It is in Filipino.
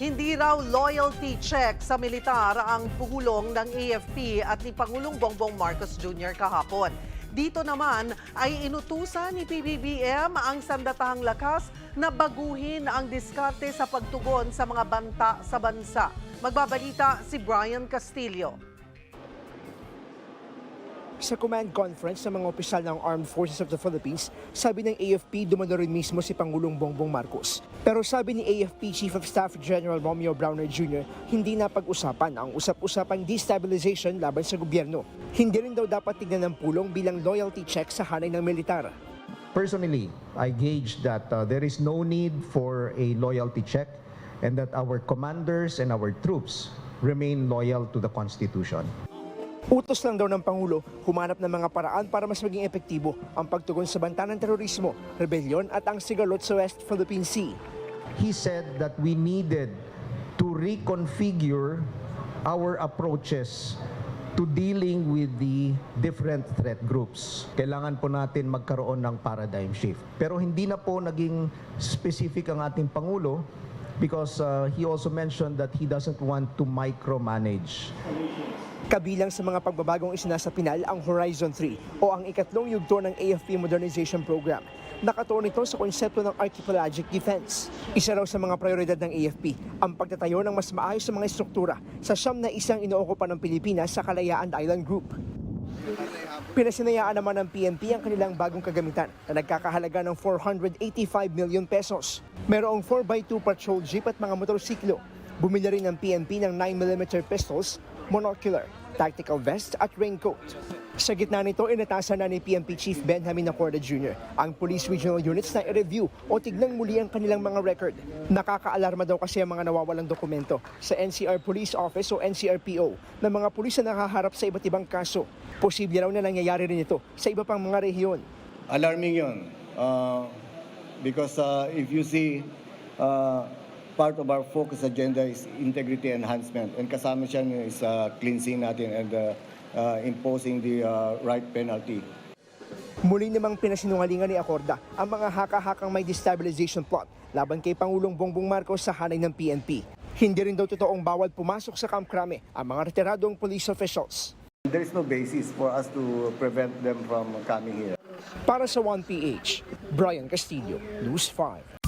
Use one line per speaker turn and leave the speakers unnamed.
Hindi raw loyalty check sa militar ang pulong ng AFP at ni Pangulong Bongbong Marcos Jr. kahapon. Dito naman ay inutusan ni PBBM ang sandatahang lakas na baguhin ang diskarte sa pagtugon sa mga banta sa bansa. Magbabalita si Brian Castillo.
Sa command conference ng mga opisyal ng Armed Forces of the Philippines, sabi ng AFP dumalo rin mismo si Pangulong Bongbong Marcos. Pero sabi ni AFP Chief of Staff General Romeo Browner Jr., hindi na pag-usapan ang usap-usapang destabilization laban sa gobyerno. Hindi rin daw dapat tignan ng pulong bilang loyalty check sa hanay ng militar.
Personally, I gauge that uh, there is no need for a loyalty check and that our commanders and our troops remain loyal to the Constitution.
Utos lang daw ng Pangulo, humanap ng mga paraan para mas maging epektibo ang pagtugon sa banta ng terorismo, rebelyon at ang sigalot sa West Philippine Sea.
He said that we needed to reconfigure our approaches to dealing with the different threat groups. Kailangan po natin magkaroon ng paradigm shift. Pero hindi na po naging specific ang ating Pangulo because uh, he also mentioned that he doesn't want to micromanage.
Kabilang sa mga pagbabagong isinasapinal ang Horizon 3 o ang ikatlong yugto ng AFP Modernization Program. Nakatuon ito sa konsepto ng archipelagic defense. Isa raw sa mga prioridad ng AFP ang pagtatayo ng mas maayos sa mga estruktura sa siyam na isang inookupa ng Pilipinas sa Kalayaan Island Group. Pinasinayaan naman ng PNP ang kanilang bagong kagamitan na nagkakahalaga ng 485 million pesos. Merong 4x2 patrol jeep at mga motorsiklo. Bumili rin ng PNP ng 9mm pistols, monocular, tactical vest at raincoat. Sa gitna nito, inatasan na ni PNP Chief Benjamin Acorda Jr. ang Police Regional Units na i-review o tignang muli ang kanilang mga record. Nakakaalarma daw kasi ang mga nawawalang dokumento sa NCR Police Office o NCRPO ng mga pulis na nakaharap sa iba't ibang kaso. Posible raw na nangyayari rin ito sa iba pang mga rehiyon.
alarming yun. Uh, because uh, if you see, uh, part of our focus agenda is integrity enhancement. And kasama siya is uh, cleansing natin and uh, uh, imposing the uh, right penalty.
Muli namang pinasinungalingan ni Acorda ang mga haka-hakang may destabilization plot laban kay Pangulong Bongbong Marcos sa hanay ng PNP. Hindi rin daw totoong bawal pumasok sa Camp Crame ang mga retiradong police officials.
There is no basis for us to prevent them from coming here.
Para sa 1PH, Brian Castillo, News 5.